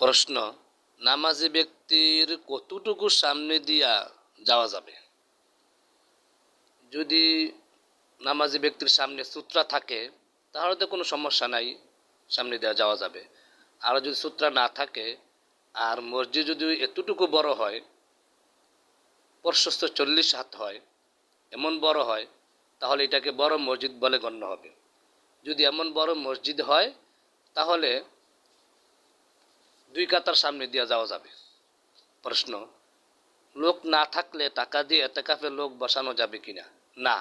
প্রশ্ন, নামাজি ব্যক্তির কতটুকু সামনে দিয়া যাওয়া যাবে? যদি নামাজি ব্যক্তির সামনে সূত্রা থাকে, তাহলে তো কোনো সমস্যা নাই, সামনে দেওয়া যাওয়া যাবে। আর যদি সূত্রা না থাকে, আর মসজিদ যদি এতটুকু বড় হয়, প্রশস্ত চল্লিশ হাত হয়, এমন বড় হয়, তাহলে এটাকে বড় মসজিদ বলে গণ্য হবে। যদি এমন বড় মসজিদ হয়, তাহলে দুই কাতার সামনে দিয়ে যাওয়া যাবে। প্রশ্ন, লোক না থাকলে টাকা দিয়ে এতে কাফে লোক বসানো যাবে কিনা? না।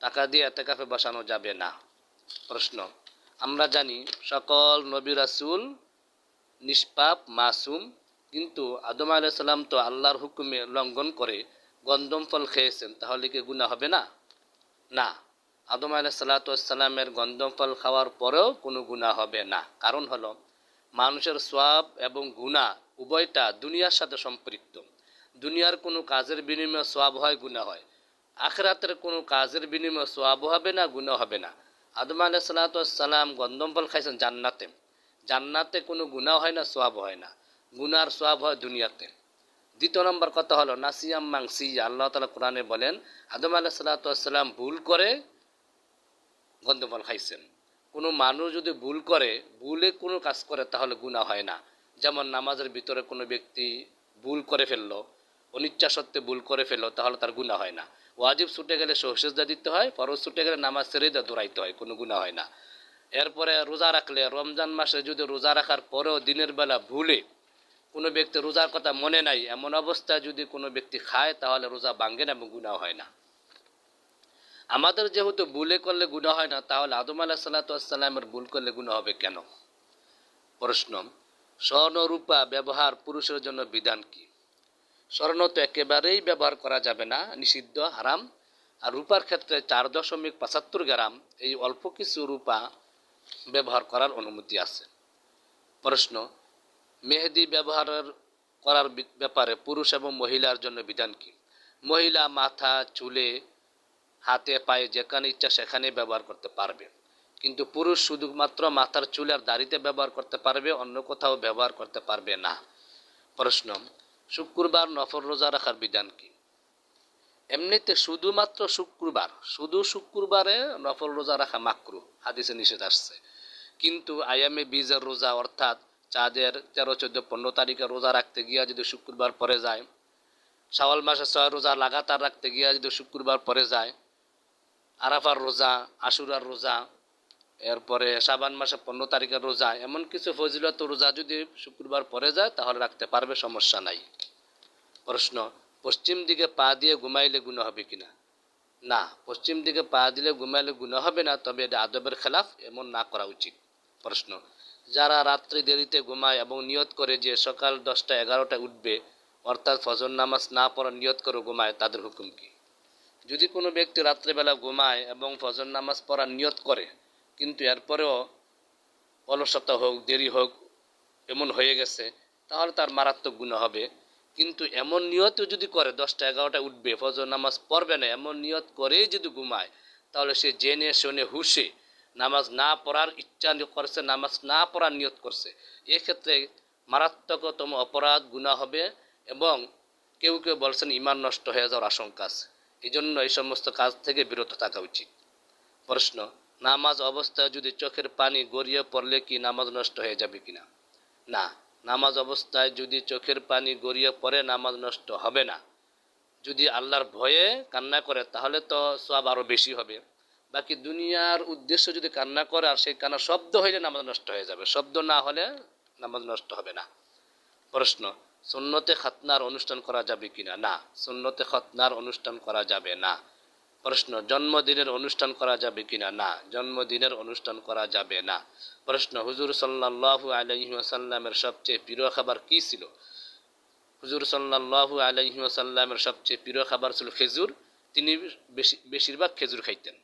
টাকা দিয়ে এতে কাফে বসানো যাবে না। প্রশ্ন, আমরা জানি সকল নবী রাসুল নিষ্পাপ, মাসুম, কিন্তু আদম আলাইসাল্লাম তো আল্লাহর হুকুমে লঙ্ঘন করে গন্দম ফল খেয়েছেন, তাহলে কি গুণা হবে না? না। আদম আলাহ সাল্লাতামের গন্দম ফল খাওয়ার পরেও কোনো গুণা হবে না। কারণ হলো মানুষের সোয়াব এবং গুণা উভয়টা দুনিয়ার সাথে সম্পৃক্ত। দুনিয়ার কোনো কাজের বিনিময়ে সোয়াব হয়, গুণা হয়। আখরাতের কোনো কাজের বিনিময়ে সোয়াব হবে না, গুণা হবে না। আদম আলাহ সাল্লাতাম গন্দম ফল খাইছেন জান্নাতে। জান্নাতে কোনো গুণা হয় না সোয়াব হয় না। গুনার সোয়াব হয় দুনিয়াতে। দ্বিতীয় নম্বর কথা হলো, নাসিয়াম মাংসি আল্লাহ তালা কোরআনে বলেন, আদম আলাহ সাল্লাতাম ভুল করে গন্ধফল খাইছেন। কোনো মানুষ যদি ভুল করে, ভুলে কোনো কাজ করে, তাহলে গুণা হয় না। যেমন নামাজের ভিতরে কোনো ব্যক্তি ভুল করে ফেলল অনিচ্ছা সত্ত্বে ভুল করে ফেলল, তাহলে তার গুণা হয় না। ওয়াজিব ছুটে গেলে সহসেজদা দিতে হয়, ফরজ ছুটে গেলে নামাজ ছেড়ে দা দৌড়াইতে হয়, কোনো গুণা হয় না। এরপরে রোজা রাখলে, রমজান মাসে যদি রোজা রাখার পরেও দিনের বেলা ভুলে কোনো ব্যক্তি রোজার কথা মনে নাই, এমন অবস্থায় যদি কোনো ব্যক্তি খায়, তাহলে রোজা ভাঙ্গে না এবং গুণা হয় না। আমাদের যেহেতু ভুলে করলে গুণা হয় না, তাহলে আদম আলাহ সাল্লাতামের ভুল করলে গুণা হবে কেন? প্রশ্ন স্বর্ণ রূপা ব্যবহার পুরুষের জন্য বিধান কি? স্বর্ণ তো একেবারেই ব্যবহার করা যাবে না, নিষিদ্ধ, হারাম। আর রূপার ক্ষেত্রে চার দশমিক পঁচাত্তর গ্রাম এই অল্প কিছু রূপা ব্যবহার করার অনুমতি আছে। প্রশ্ন, মেহেদি ব্যবহারের করার ব্যাপারে পুরুষ এবং মহিলার জন্য বিধান কি? মহিলা মাথা, চুলে হাতে পায়ে যেখানে ইচ্ছা সেখানে ব্যবহার করতে পারবে। কিন্তু পুরুষ শুধুমাত্র মাথার চুল আর দাড়িতে ব্যবহার করতে পারবে, অন্য কোথাও ব্যবহার করতে পারবে না। প্রশ্ন, শুক্রবার নফর রোজা রাখার বিধান কি? এমনিতে শুধুমাত্র শুক্রবার, শুধু শুক্রবারে নফল রোজা রাখা মাকরু হাদিসে নিষেধ আসছে। কিন্তু আয়ামে বীজের রোজা, অর্থাৎ চাঁদের তেরো, চোদ্দ, পনেরো তারিখে রোজা রাখতে গিয়া যদি শুক্রবার পরে যায়, শাওয়াল মাসে ছয় রোজা লাগাতার রাখতে গিয়া যদি শুক্রবার পরে যায় আরাফার রোজা, আশুরার রোজা, এরপরে সাবান মাসে পনেরো তারিখের রোজা, এমন কিছু ফজিলত রোজা যদি শুক্রবার পরে যায়, তাহলে রাখতে পারবে, সমস্যা নাই। প্রশ্ন, পশ্চিম দিকে পা দিয়ে ঘুমাইলে গুণ হবে কিনা? না, পশ্চিম দিকে পা দিলে ঘুমাইলে গুণ হবে না, তবে এটা আদবের খেলাফ, এমন না করা উচিত। প্রশ্ন, যারা রাত্রি দেরিতে ঘুমায় এবং নিয়ত করে যে সকাল দশটা এগারোটায় উঠবে, অর্থাৎ ফজর নামাজ না পড়ার নিয়ত করে ঘুমায়, তাদের হুকুম কি? যদি কোনো ব্যক্তি রাত্রেবেলা ঘুমায় এবং ফজর নামাজ পড়ার নিয়ত করে, কিন্তু এরপরেও অলসতা হোক, দেরি হোক, এমন হয়ে গেছে, তাহলে তার মারাত্মক গুণ হবে। কিন্তু এমন নিয়তও যদি করে, দশটা এগারোটায় উঠবে, ফজর নামাজ পড়বে না, এমন নিয়ত করেই যদি ঘুমায়, তাহলে সে জেনে শোনে হুশে নামাজ না পড়ার ইচ্ছা করছে, নামাজ না পড়ার নিয়ত করছে। এক্ষেত্রে মারাত্মকতম অপরাধ গুণা হবে এবং কেউ কেউ বলছেন, ইমান নষ্ট হয়ে যাওয়ার আশঙ্কা আছে। এই জন্য এই সমস্ত কাজ থেকে বিরত থাকা উচিত। প্রশ্ন, নামাজ অবস্থায় যদি চোখের পানি গড়িয়ে পড়লে কি নামাজ নষ্ট হয়ে যাবে কিনা? না, নামাজ অবস্থায় যদি চোখের পানি গড়িয়ে পড়ে নামাজ নষ্ট হবে না। যদি আল্লাহর ভয়ে কান্না করে, তাহলে তো সব আরও বেশি হবে। বাকি দুনিয়ার উদ্দেশ্য যদি কান্না করে আর সেই কান্না শব্দ হইলে নামাজ নষ্ট হয়ে যাবে। শব্দ না হলে নামাজ নষ্ট হবে না। প্রশ্ন সুন্নতে খাতনার অনুষ্ঠান করা যাবে কিনা? না। সুন্নতে খতনার অনুষ্ঠান করা যাবে না। প্রশ্ন, জন্মদিনের অনুষ্ঠান করা যাবে কিনা? না। জন্মদিনের অনুষ্ঠান করা যাবে না। প্রশ্ন, হুজুর সাল্লাহ আলহিহাসাল্লামের সবচেয়ে প্রিয় খাবার কি ছিল? হুজুর সাল্লাহ আলহিহাসাল্লামের সবচেয়ে প্রিয় খাবার ছিল খেজুর। তিনি বেশি, বেশিরভাগ খেজুর খাইতেন।